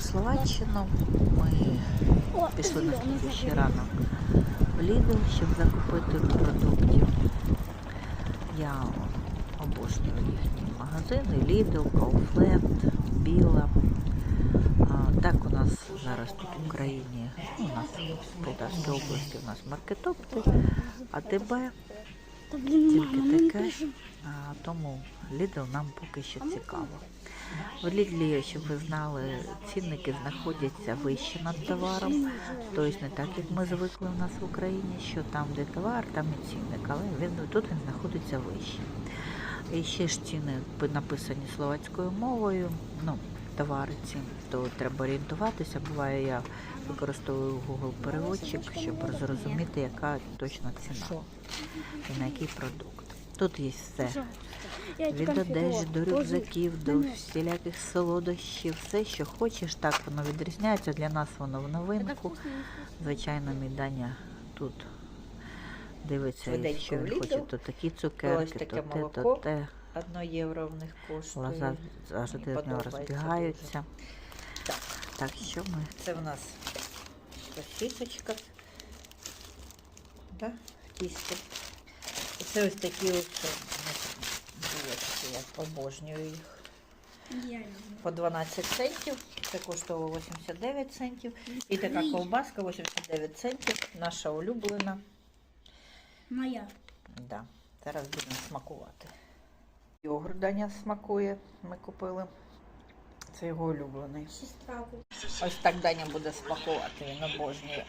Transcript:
Словаччину. Ми пішли на слідчий ранок в Lidl, щоб закупити продуктів. Я обожнюю їхні магазини Lidl, Kaufland, Біла. Так у нас зараз тут в Україні, ну, у нас в Полтавській області у нас маркетопти, АТБ, тільки таке. А, тому Lidl нам поки що цікаво. В Лідлі, щоб ви знали, цінники знаходяться вище над товаром. Тобто не так, як ми звикли у нас в Україні, що там, де товар, там і цінник, але він тут він знаходиться вище. І ще ж ціни написані словацькою мовою. Ну, товари ці, то треба орієнтуватися. Буває, я використовую Google переводчик, щоб зрозуміти, яка точна ціна і на який продукт. Тут є все. Від одежі до рюкзаків, до всіляких солодощів, все, що хочеш, так воно відрізняється. Для нас воно в новинку. Звичайно, мій Даня тут дивиться, Швиденько що він хоче, то такі цукерки, то те, то те. Одно євро в них коштує. Глаза завжди з нього розбігаються. Так. Так що ми Це в нас сосисочка. Да? І це ось такі ось е, булочки, я обожнюю їх. По 12 центів. Це коштувало 89 центів. І така ковбаска 89 центів. Наша улюблена. Моя. Да. Зараз будемо смакувати. Йогурт Даня смакує. Ми купили. Це його улюблений. Ось так Даня буде смакувати, він обожнює.